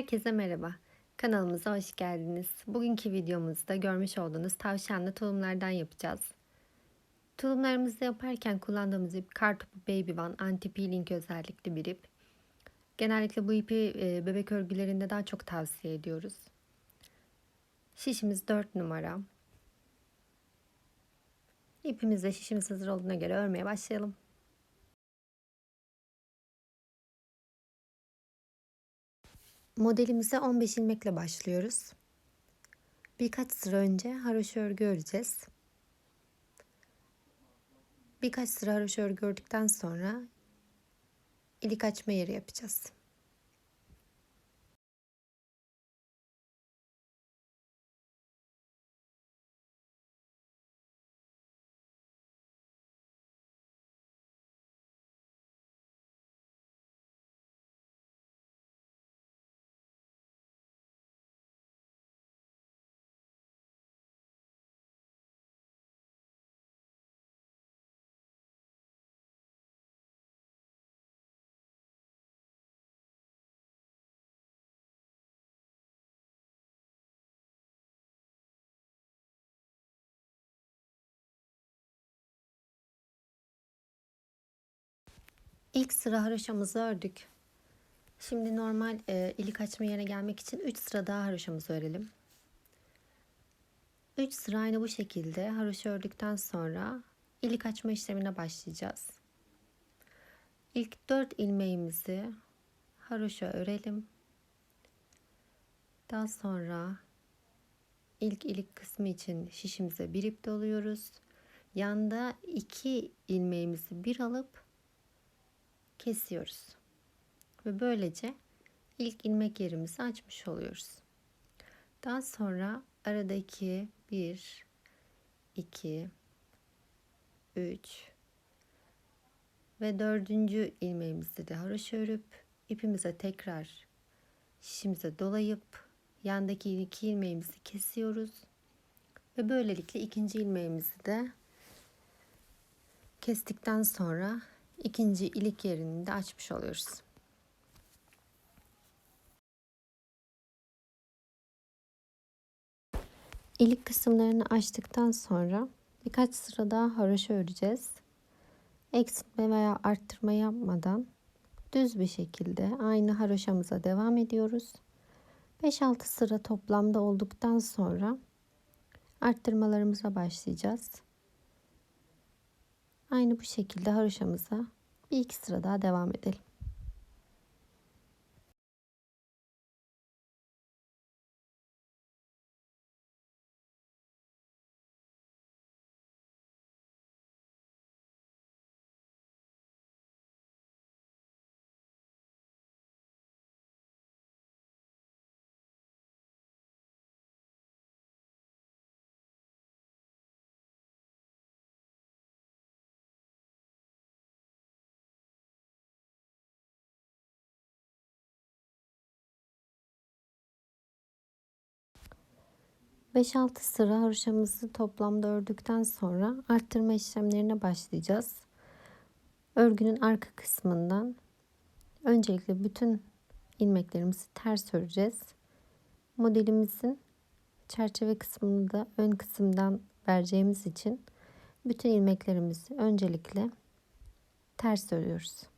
Herkese merhaba. Kanalımıza hoş geldiniz. Bugünkü videomuzda görmüş olduğunuz tavşanlı tulumlardan yapacağız. Tulumlarımızı yaparken kullandığımız ip Kartopu Baby One anti peeling özellikli bir ip. Genellikle bu ipi e, bebek örgülerinde daha çok tavsiye ediyoruz. Şişimiz 4 numara. İpimizle şişimiz hazır olduğuna göre örmeye başlayalım. Modelimize 15 ilmekle başlıyoruz. Birkaç sıra önce haroşa örgü öreceğiz. Birkaç sıra haroşa örgü ördükten sonra ilik açma yeri yapacağız. İlk sıra haroşamızı ördük. Şimdi normal e, ilik açma yerine gelmek için 3 sıra daha haroşamızı örelim. 3 sıra aynı bu şekilde haroşa ördükten sonra ilik açma işlemine başlayacağız. İlk 4 ilmeğimizi haroşa örelim. Daha sonra ilk ilik kısmı için şişimize bir ip doluyoruz. Yanda iki ilmeğimizi bir alıp kesiyoruz. Ve böylece ilk ilmek yerimizi açmış oluyoruz. Daha sonra aradaki 1 2 3 ve dördüncü ilmeğimizi de haroşa örüp ipimize tekrar şişimize dolayıp yandaki iki ilmeğimizi kesiyoruz ve böylelikle ikinci ilmeğimizi de kestikten sonra ikinci ilik yerini de açmış oluyoruz. İlik kısımlarını açtıktan sonra birkaç sıra daha haroşa öreceğiz. Eksiltme veya arttırma yapmadan düz bir şekilde aynı haroşamıza devam ediyoruz. 5-6 sıra toplamda olduktan sonra arttırmalarımıza başlayacağız. Aynı bu şekilde haroşamıza bir iki sıra daha devam edelim. Beş altı sıra haroşamızı toplamda ördükten sonra arttırma işlemlerine başlayacağız. Örgünün arka kısmından öncelikle bütün ilmeklerimizi ters öreceğiz. Modelimizin çerçeve kısmını da ön kısımdan vereceğimiz için bütün ilmeklerimizi öncelikle ters örüyoruz.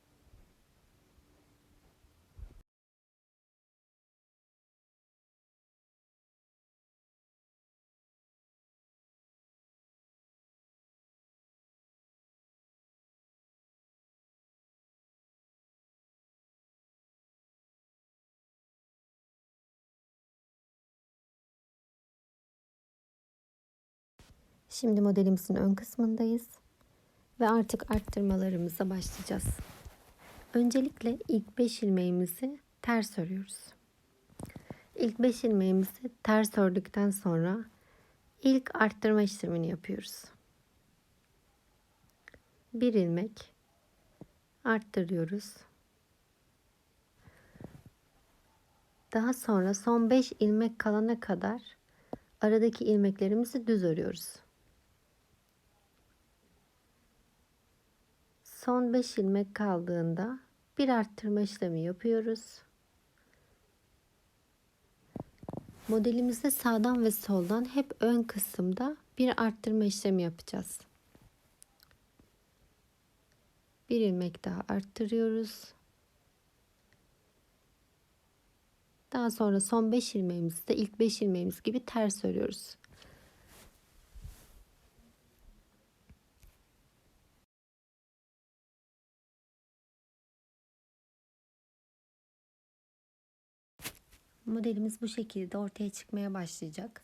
Şimdi modelimizin ön kısmındayız ve artık arttırmalarımıza başlayacağız. Öncelikle ilk 5 ilmeğimizi ters örüyoruz. İlk 5 ilmeğimizi ters ördükten sonra ilk arttırma işlemini yapıyoruz. Bir ilmek arttırıyoruz. Daha sonra son 5 ilmek kalana kadar aradaki ilmeklerimizi düz örüyoruz. Son 5 ilmek kaldığında bir arttırma işlemi yapıyoruz. Modelimizde sağdan ve soldan hep ön kısımda bir arttırma işlemi yapacağız. Bir ilmek daha arttırıyoruz. Daha sonra son 5 ilmeğimizde ilk 5 ilmeğimiz gibi ters örüyoruz. Modelimiz bu şekilde ortaya çıkmaya başlayacak.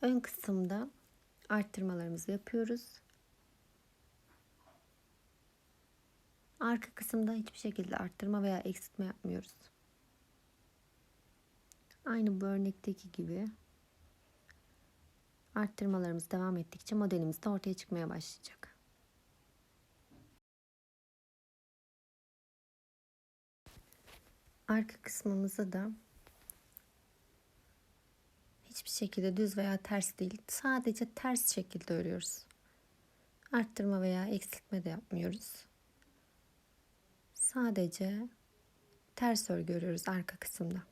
Ön kısımda arttırmalarımızı yapıyoruz. Arka kısımda hiçbir şekilde arttırma veya eksiltme yapmıyoruz. Aynı bu örnekteki gibi arttırmalarımız devam ettikçe modelimiz de ortaya çıkmaya başlayacak. Arka kısmımızı da hiçbir şekilde düz veya ters değil, sadece ters şekilde örüyoruz. Arttırma veya eksiltme de yapmıyoruz. Sadece ters örgü örüyoruz arka kısımda.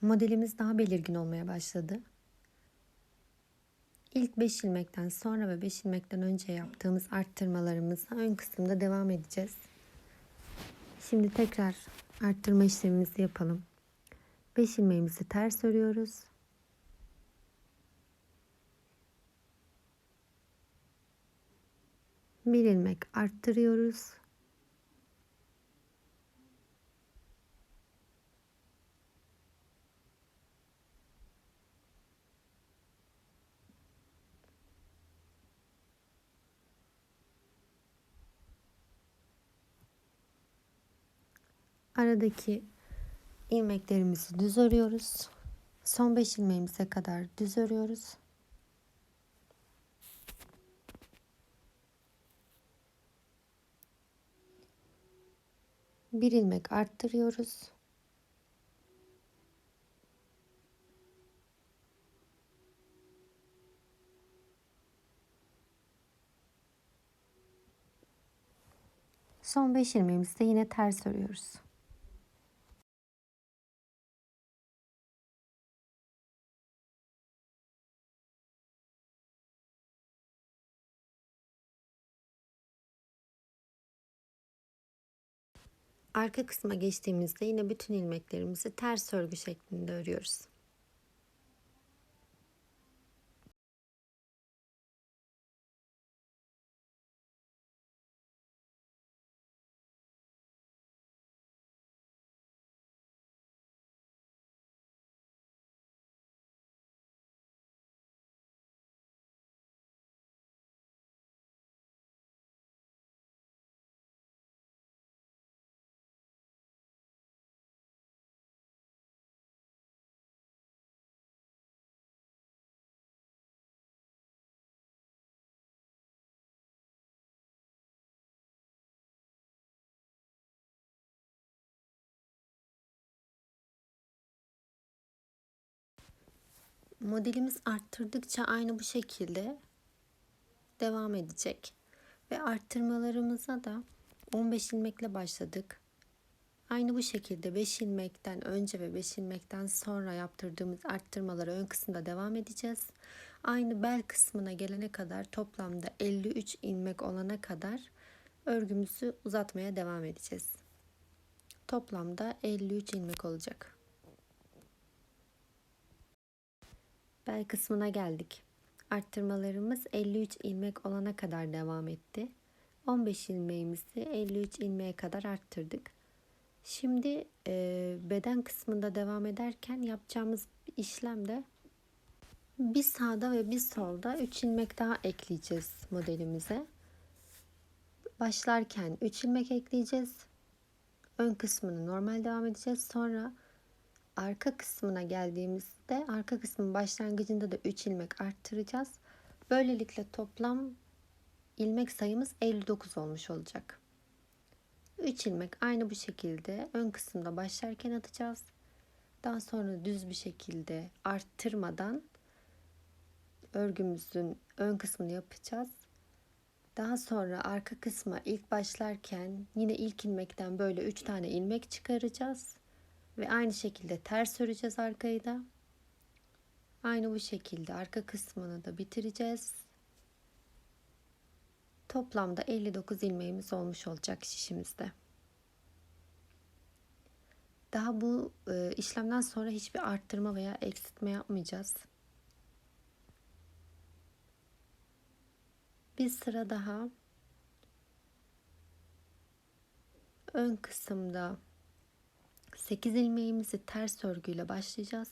Modelimiz daha belirgin olmaya başladı. İlk 5 ilmekten sonra ve 5 ilmekten önce yaptığımız arttırmalarımızla ön kısımda devam edeceğiz. Şimdi tekrar arttırma işlemimizi yapalım. 5 ilmeğimizi ters örüyoruz. Bir ilmek arttırıyoruz. Aradaki ilmeklerimizi düz örüyoruz. Son 5 ilmeğimize kadar düz örüyoruz. Bir ilmek arttırıyoruz. Son 5 ilmeğimizde yine ters örüyoruz. Arka kısma geçtiğimizde yine bütün ilmeklerimizi ters örgü şeklinde örüyoruz. Modelimiz arttırdıkça aynı bu şekilde devam edecek. Ve arttırmalarımıza da 15 ilmekle başladık. Aynı bu şekilde 5 ilmekten önce ve 5 ilmekten sonra yaptırdığımız arttırmalara ön kısımda devam edeceğiz. Aynı bel kısmına gelene kadar toplamda 53 ilmek olana kadar örgümüzü uzatmaya devam edeceğiz. Toplamda 53 ilmek olacak. Bel kısmına geldik. Arttırmalarımız 53 ilmek olana kadar devam etti. 15 ilmeğimizi 53 ilmeğe kadar arttırdık. Şimdi e, beden kısmında devam ederken yapacağımız işlemde bir sağda ve bir solda 3 ilmek daha ekleyeceğiz modelimize. Başlarken 3 ilmek ekleyeceğiz. Ön kısmını normal devam edeceğiz. Sonra arka kısmına geldiğimizde arka kısmın başlangıcında da 3 ilmek arttıracağız. Böylelikle toplam ilmek sayımız 59 olmuş olacak. 3 ilmek aynı bu şekilde ön kısımda başlarken atacağız. Daha sonra düz bir şekilde arttırmadan örgümüzün ön kısmını yapacağız. Daha sonra arka kısma ilk başlarken yine ilk ilmekten böyle 3 tane ilmek çıkaracağız. Ve aynı şekilde ters öreceğiz arkayı da. Aynı bu şekilde arka kısmını da bitireceğiz. Toplamda 59 ilmeğimiz olmuş olacak şişimizde. Daha bu e, işlemden sonra hiçbir arttırma veya eksiltme yapmayacağız. Bir sıra daha ön kısımda 8 ilmeğimizi ters örgüyle başlayacağız.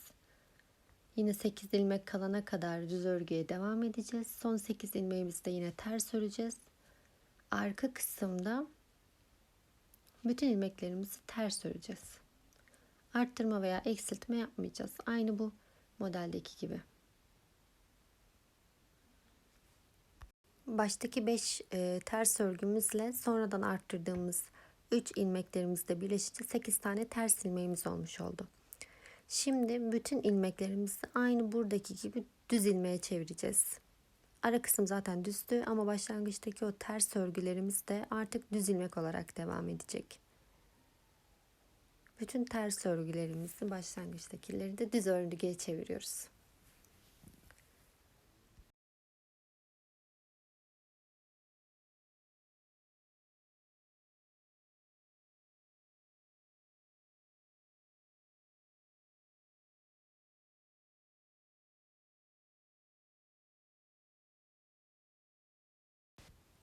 Yine 8 ilmek kalana kadar düz örgüye devam edeceğiz. Son 8 ilmeğimizi de yine ters öreceğiz. Arka kısımda bütün ilmeklerimizi ters öreceğiz. Arttırma veya eksiltme yapmayacağız. Aynı bu modeldeki gibi. Baştaki 5 e, ters örgümüzle sonradan arttırdığımız 3 ilmeklerimizle birleşince 8 tane ters ilmeğimiz olmuş oldu. Şimdi bütün ilmeklerimizi aynı buradaki gibi düz ilmeğe çevireceğiz. Ara kısım zaten düzdü ama başlangıçtaki o ters örgülerimiz de artık düz ilmek olarak devam edecek. Bütün ters örgülerimizi başlangıçtakileri de düz örgüye çeviriyoruz.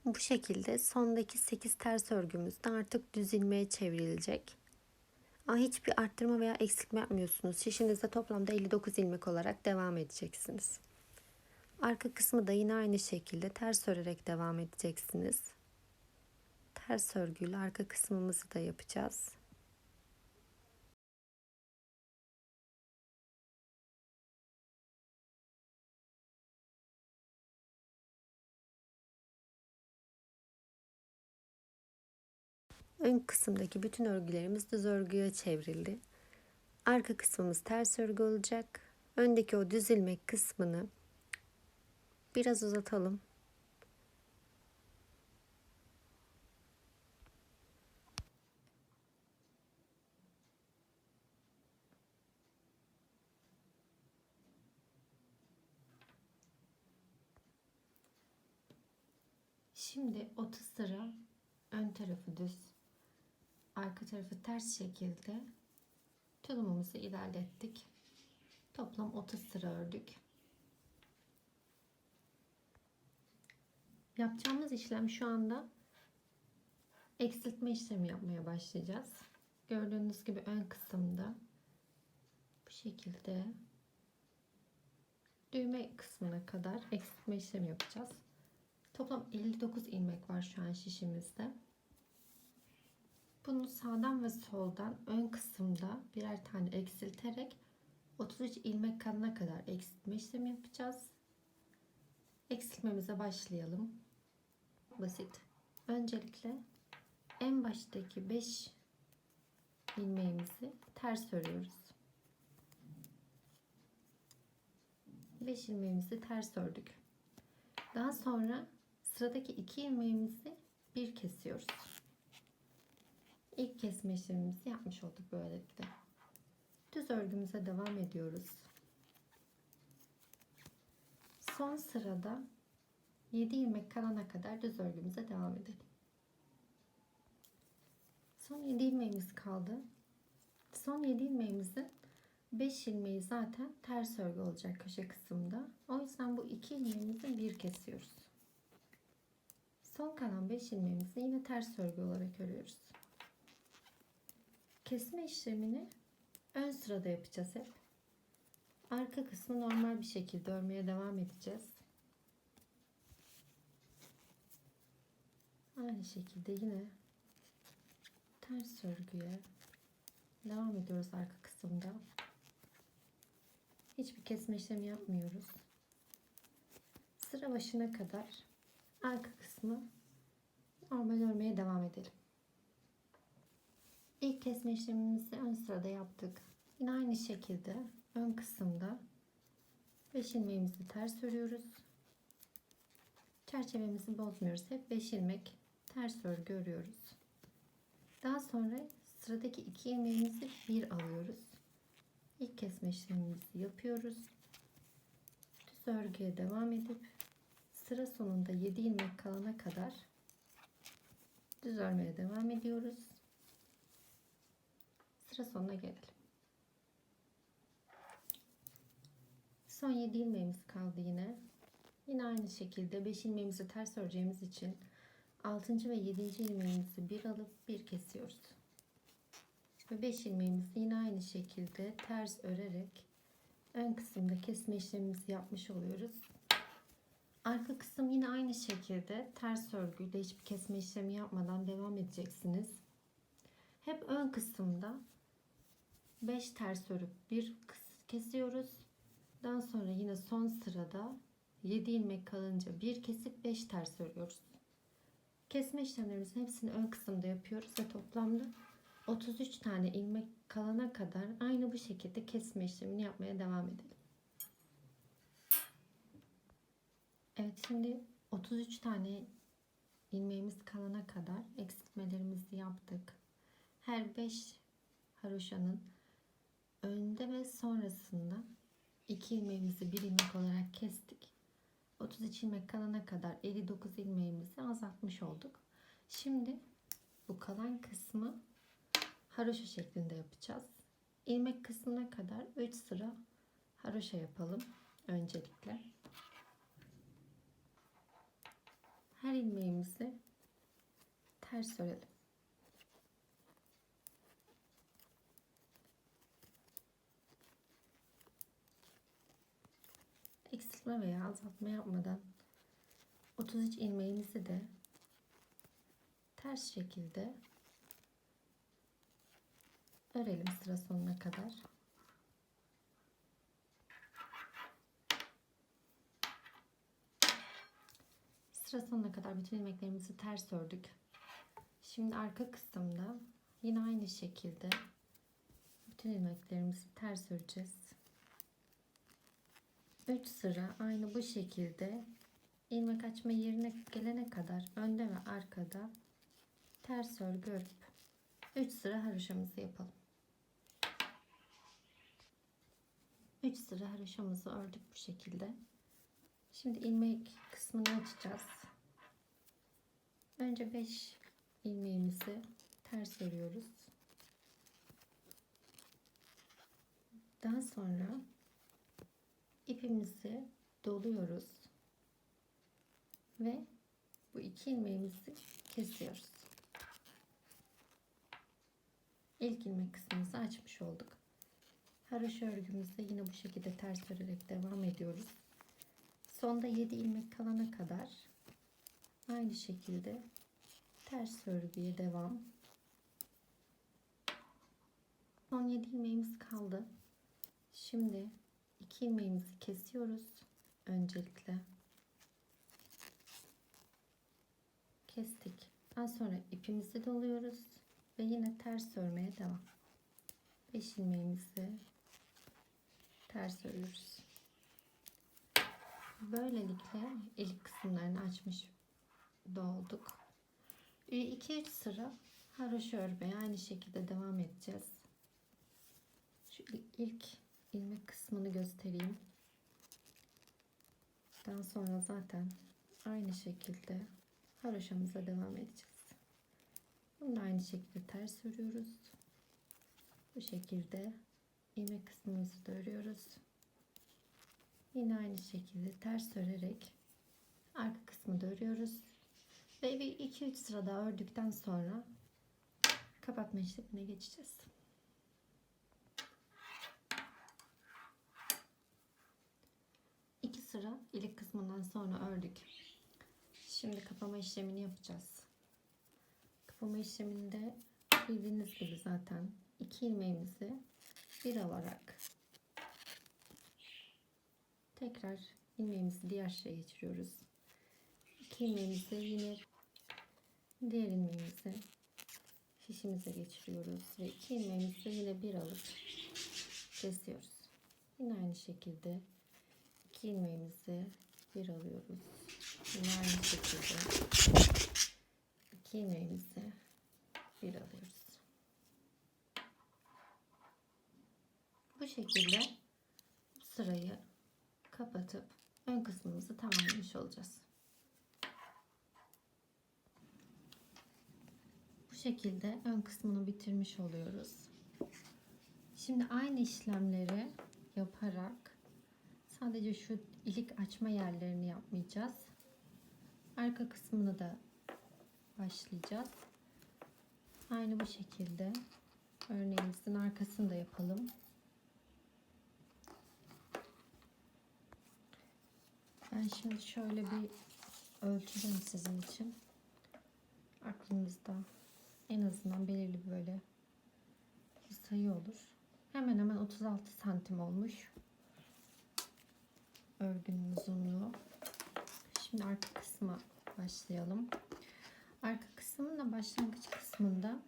Bu şekilde sondaki 8 ters örgümüz de artık düz ilmeğe çevrilecek. Ama hiçbir arttırma veya eksiltme yapmıyorsunuz. Şişinizde toplamda 59 ilmek olarak devam edeceksiniz. Arka kısmı da yine aynı şekilde ters örerek devam edeceksiniz. Ters örgüyle arka kısmımızı da yapacağız. Ön kısımdaki bütün örgülerimiz düz örgüye çevrildi. Arka kısmımız ters örgü olacak. Öndeki o düz ilmek kısmını biraz uzatalım. Şimdi 30 sıra ön tarafı düz, arka tarafı ters şekilde tulumumuzu ilerlettik. Toplam 30 sıra ördük. Yapacağımız işlem şu anda eksiltme işlemi yapmaya başlayacağız. Gördüğünüz gibi ön kısımda bu şekilde düğme kısmına kadar eksiltme işlemi yapacağız. Toplam 59 ilmek var şu an şişimizde. Bunu sağdan ve soldan ön kısımda birer tane eksilterek 33 ilmek kalana kadar eksiltme işlemi yapacağız. Eksiltmemize başlayalım. Basit. Öncelikle en baştaki 5 ilmeğimizi ters örüyoruz. 5 ilmeğimizi ters ördük. Daha sonra sıradaki 2 ilmeğimizi bir kesiyoruz. İlk kesme işlemimizi yapmış olduk böylelikle. Düz örgümüze devam ediyoruz. Son sırada 7 ilmek kalana kadar düz örgümüze devam edelim. Son 7 ilmeğimiz kaldı. Son 7 ilmeğimizin 5 ilmeği zaten ters örgü olacak köşe kısımda. O yüzden bu 2 ilmeğimizi bir kesiyoruz. Son kalan 5 ilmeğimizi yine ters örgü olarak örüyoruz. Kesme işlemini ön sırada yapacağız hep. Arka kısmı normal bir şekilde örmeye devam edeceğiz. Aynı şekilde yine ters örgüye devam ediyoruz arka kısımda. Hiçbir kesme işlemi yapmıyoruz. Sıra başına kadar arka kısmı normal örmeye devam edelim. İlk kesme işlemimizi ön sırada yaptık. Yine aynı şekilde ön kısımda 5 ilmeğimizi ters örüyoruz. Çerçevemizi bozmuyoruz. Hep 5 ilmek ters örgü örüyoruz. Daha sonra sıradaki 2 ilmeğimizi bir alıyoruz. İlk kesme işlemimizi yapıyoruz. Düz örgüye devam edip sıra sonunda 7 ilmek kalana kadar düz örmeye devam ediyoruz. Sıra sonuna gelelim. Son 7 ilmeğimiz kaldı yine. Yine aynı şekilde 5 ilmeğimizi ters öreceğimiz için 6. ve 7. ilmeğimizi bir alıp bir kesiyoruz. Ve 5 ilmeğimizi yine aynı şekilde ters örerek ön kısımda kesme işlemimizi yapmış oluyoruz. Arka kısım yine aynı şekilde ters örgüyle hiçbir kesme işlemi yapmadan devam edeceksiniz. Hep ön kısımda 5 ters örüp bir kesiyoruz. Daha sonra yine son sırada 7 ilmek kalınca bir kesip 5 ters örüyoruz. Kesme işlemlerimizin hepsini ön kısımda yapıyoruz ve toplamda 33 tane ilmek kalana kadar aynı bu şekilde kesme işlemini yapmaya devam edelim. Evet şimdi 33 tane ilmeğimiz kalana kadar eksiltmelerimizi yaptık. Her 5 haroşanın önde ve sonrasında 2 ilmeğimizi 1 ilmek olarak kestik. 33 ilmek kalana kadar 59 ilmeğimizi azaltmış olduk. Şimdi bu kalan kısmı haroşa şeklinde yapacağız. İlmek kısmına kadar 3 sıra haroşa yapalım öncelikle. Her ilmeğimizi ters örelim. Eksiltme veya azaltma yapmadan 33 ilmeğimizi de ters şekilde örelim sıra sonuna kadar. Sıra sonuna kadar bütün ilmeklerimizi ters ördük. Şimdi arka kısımda yine aynı şekilde bütün ilmeklerimizi ters öreceğiz. 3 sıra aynı bu şekilde ilmek açma yerine gelene kadar önde ve arkada ters örgü örüp 3 sıra haroşamızı yapalım. 3 sıra haroşamızı ördük bu şekilde. Şimdi ilmek kısmını açacağız. Önce 5 ilmeğimizi ters örüyoruz. Daha sonra ipimizi doluyoruz ve bu iki ilmeğimizi kesiyoruz. İlk ilmek kısmımızı açmış olduk. Haroşa örgümüzde yine bu şekilde ters örerek devam ediyoruz. Sonda 7 ilmek kalana kadar aynı şekilde ters örgüye devam. Son 7 ilmeğimiz kaldı. Şimdi 2 ilmeğimizi kesiyoruz öncelikle. Kestik. Daha sonra ipimizi doluyoruz ve yine ters örmeye devam. 5 ilmeğimizi ters örüyoruz. Böylelikle ilk kısımlarını açmış dolduk. 2-3 sıra haroşa örmeye aynı şekilde devam edeceğiz. Şu ilk ilmek kısmını göstereyim. Daha sonra zaten aynı şekilde haroşamıza devam edeceğiz. Bunu aynı şekilde ters örüyoruz. Bu şekilde ilmek kısmımızı da örüyoruz. Yine aynı şekilde ters örerek arka kısmı da örüyoruz. Ve bir 2-3 sıra daha ördükten sonra kapatma işlemine geçeceğiz. İki sıra ilik kısmından sonra ördük. Şimdi kapama işlemini yapacağız. Kapama işleminde bildiğiniz gibi zaten iki ilmeğimizi bir alarak tekrar ilmeğimizi diğer şeye geçiriyoruz. İki ilmeğimizi yine diğer ilmeğimizi şişimize geçiriyoruz ve iki ilmeğimizi yine bir alıp kesiyoruz. Yine aynı şekilde ilmeğimizi bir alıyoruz. Yine aynı şekilde iki ilmeğimizi bir alıyoruz. Bu şekilde sırayı kapatıp ön kısmımızı tamamlamış olacağız. Bu şekilde ön kısmını bitirmiş oluyoruz. Şimdi aynı işlemleri yaparak sadece şu ilik açma yerlerini yapmayacağız. Arka kısmını da başlayacağız. Aynı bu şekilde örneğimizin arkasını da yapalım. Ben şimdi şöyle bir ölçeceğim sizin için. Aklınızda en azından belirli böyle bir sayı olur. Hemen hemen 36 santim olmuş. Örgünün uzunluğu. Şimdi arka kısma başlayalım. Arka kısmın da başlangıç kısmında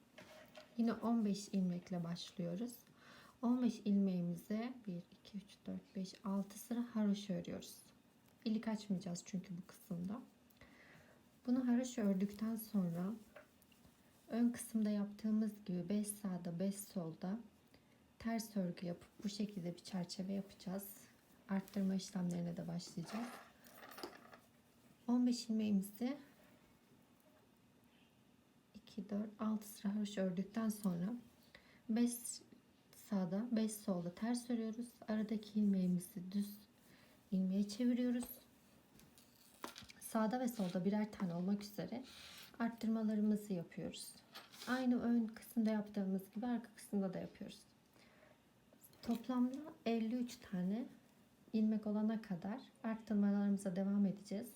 yine 15 ilmekle başlıyoruz. 15 ilmeğimize 1, 2, 3, 4, 5, 6 sıra haroşa örüyoruz. İlik açmayacağız çünkü bu kısımda. Bunu haroşa ördükten sonra ön kısımda yaptığımız gibi 5 sağda 5 solda ters örgü yapıp bu şekilde bir çerçeve yapacağız. Arttırma işlemlerine de başlayacağız. 15 ilmeğimizi 2, 4, 6 sıra haroşa ördükten sonra 5 sağda 5 solda ters örüyoruz. Aradaki ilmeğimizi düz ilmeğe çeviriyoruz. Sağda ve solda birer tane olmak üzere arttırmalarımızı yapıyoruz. Aynı ön kısımda yaptığımız gibi arka kısımda da yapıyoruz. Toplamda 53 tane ilmek olana kadar arttırmalarımıza devam edeceğiz.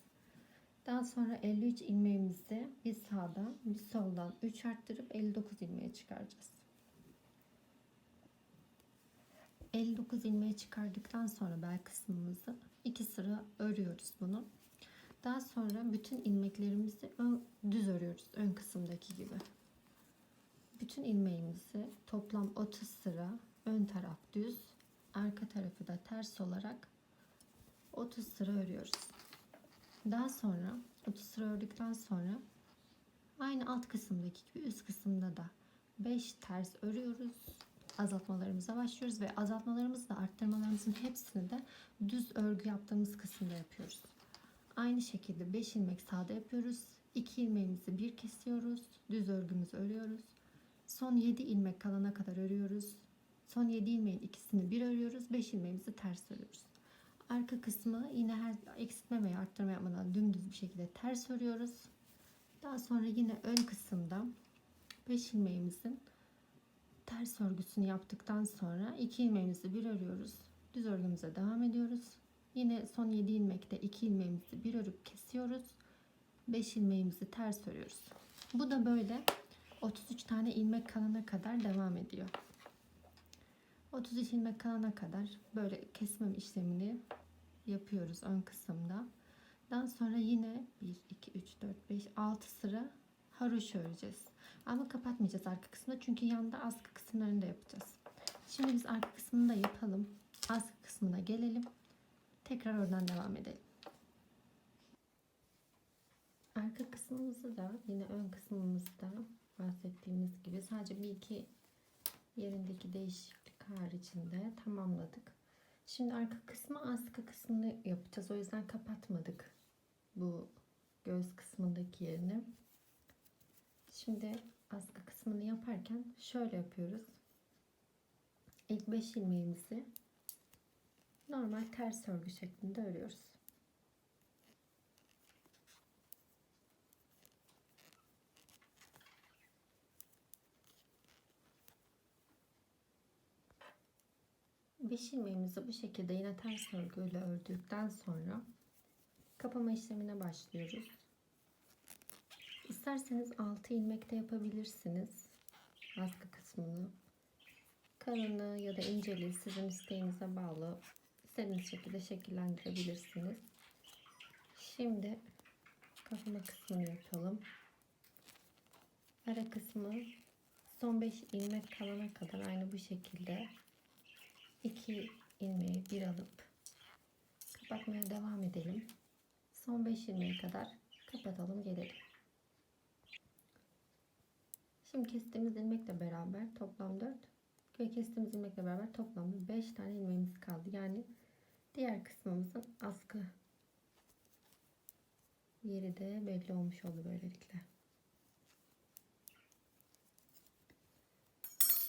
Daha sonra 53 ilmeğimizi bir sağdan bir soldan 3 arttırıp 59 ilmeğe çıkaracağız. 59 ilmeği çıkardıktan sonra bel kısmımızı iki sıra örüyoruz bunu. Daha sonra bütün ilmeklerimizi ön, düz örüyoruz ön kısımdaki gibi. Bütün ilmeğimizi toplam 30 sıra ön taraf düz, arka tarafı da ters olarak 30 sıra örüyoruz. Daha sonra 30 sıra ördükten sonra aynı alt kısımdaki gibi üst kısımda da 5 ters örüyoruz azaltmalarımıza başlıyoruz ve azaltmalarımızı da arttırmalarımızın hepsini de düz örgü yaptığımız kısımda yapıyoruz. Aynı şekilde 5 ilmek sağda yapıyoruz. 2 ilmeğimizi bir kesiyoruz. Düz örgümüzü örüyoruz. Son 7 ilmek kalana kadar örüyoruz. Son 7 ilmeğin ikisini bir örüyoruz. 5 ilmeğimizi ters örüyoruz. Arka kısmı yine her eksiltme veya arttırma yapmadan dümdüz bir şekilde ters örüyoruz. Daha sonra yine ön kısımda 5 ilmeğimizin ters örgüsünü yaptıktan sonra 2 ilmeğimizi bir örüyoruz. Düz örgümüze devam ediyoruz. Yine son 7 ilmekte 2 ilmeğimizi bir örüp kesiyoruz. 5 ilmeğimizi ters örüyoruz. Bu da böyle 33 tane ilmek kalana kadar devam ediyor. 33 ilmek kalana kadar böyle kesmem işlemini yapıyoruz ön kısımda. Daha sonra yine 1, 2, 3, 4, 5, 6 sıra haroşa öreceğiz. Ama kapatmayacağız arka kısmını çünkü yanda askı kısımlarını da yapacağız. Şimdi biz arka kısmını da yapalım. Askı kısmına gelelim. Tekrar oradan devam edelim. Arka kısmımızı da yine ön kısmımızda bahsettiğimiz gibi sadece bir iki yerindeki değişiklik haricinde tamamladık. Şimdi arka kısmı askı kısmını yapacağız. O yüzden kapatmadık bu göz kısmındaki yerini. Şimdi askı kısmını yaparken şöyle yapıyoruz. İlk 5 ilmeğimizi normal ters örgü şeklinde örüyoruz. Beş ilmeğimizi bu şekilde yine ters örgüyle ördükten sonra kapama işlemine başlıyoruz. İsterseniz 6 ilmek de yapabilirsiniz. Askı kısmını. Kalınlığı ya da inceliği sizin isteğinize bağlı. istediğiniz şekilde şekillendirebilirsiniz. Şimdi kafama kısmını yapalım. Ara kısmı son 5 ilmek kalana kadar aynı bu şekilde 2 ilmeği bir alıp kapatmaya devam edelim. Son 5 ilmeğe kadar kapatalım gelelim. Şimdi kestiğimiz ilmekle beraber toplam 4 ve kestiğimiz ilmekle beraber toplamda 5 tane ilmeğimiz kaldı. Yani diğer kısmımızın askı yeri de belli olmuş oldu böylelikle.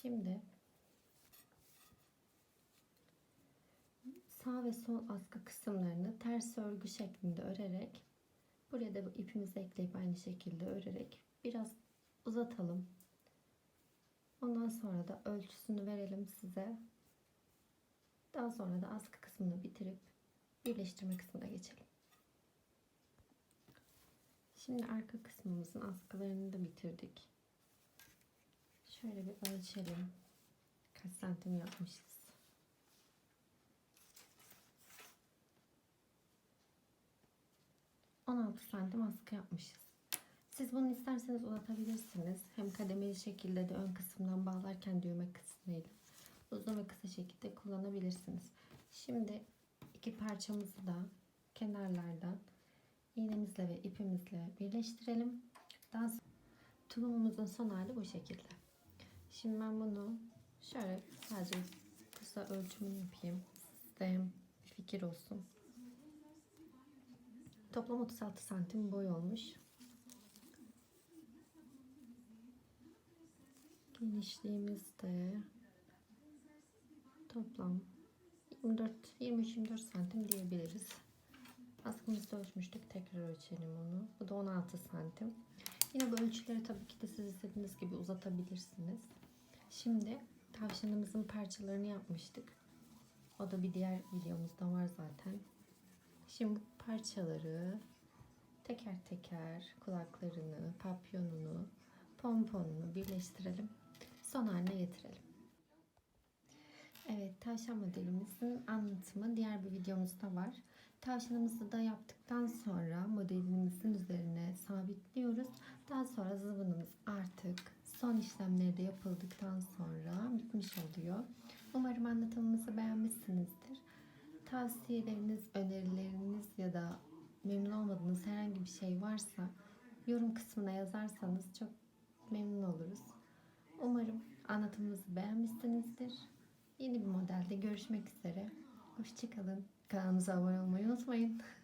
Şimdi sağ ve sol askı kısımlarını ters örgü şeklinde örerek buraya da ipimizi ekleyip aynı şekilde örerek biraz uzatalım. Ondan sonra da ölçüsünü verelim size. Daha sonra da askı kısmını bitirip birleştirme kısmına geçelim. Şimdi arka kısmımızın askılarını da bitirdik. Şöyle bir ölçelim. Kaç santim yapmışız. ...16 santim askı yapmışız. Siz bunu isterseniz uzatabilirsiniz. Hem kademeli şekilde de ön kısımdan bağlarken düğme kısmıyla uzun ve kısa şekilde kullanabilirsiniz. Şimdi iki parçamızı da kenarlardan iğnemizle ve ipimizle birleştirelim. Daha sonra tulumumuzun son hali bu şekilde. Şimdi ben bunu şöyle sadece kısa ölçümünü yapayım. Size bir fikir olsun. Toplam 36 santim boy olmuş. Genişliğimiz de toplam 24 23-24 santim diyebiliriz. Askımızda ölçmüştük. Tekrar ölçelim onu. Bu da 16 santim. Yine bu ölçüleri tabii ki de siz istediğiniz gibi uzatabilirsiniz. Şimdi tavşanımızın parçalarını yapmıştık. O da bir diğer videomuzda var zaten. Şimdi bu parçaları teker teker kulaklarını, papyonunu, pomponunu birleştirelim. Son haline getirelim. Evet, tavşan modelimizin anlatımı diğer bir videomuzda var. Tavşanımızı da yaptıktan sonra modelimizin üzerine sabitliyoruz. Daha sonra zıvınımız artık son işlemleri de yapıldıktan sonra bitmiş oluyor. Umarım anlatımımızı beğenmişsinizdir. Tavsiyeleriniz, önerileriniz ya da memnun olmadığınız herhangi bir şey varsa yorum kısmına yazarsanız çok memnun oluruz. Umarım anlatımımızı beğenmişsinizdir. Yeni bir modelde görüşmek üzere. Hoşçakalın. Kanalımıza abone olmayı unutmayın.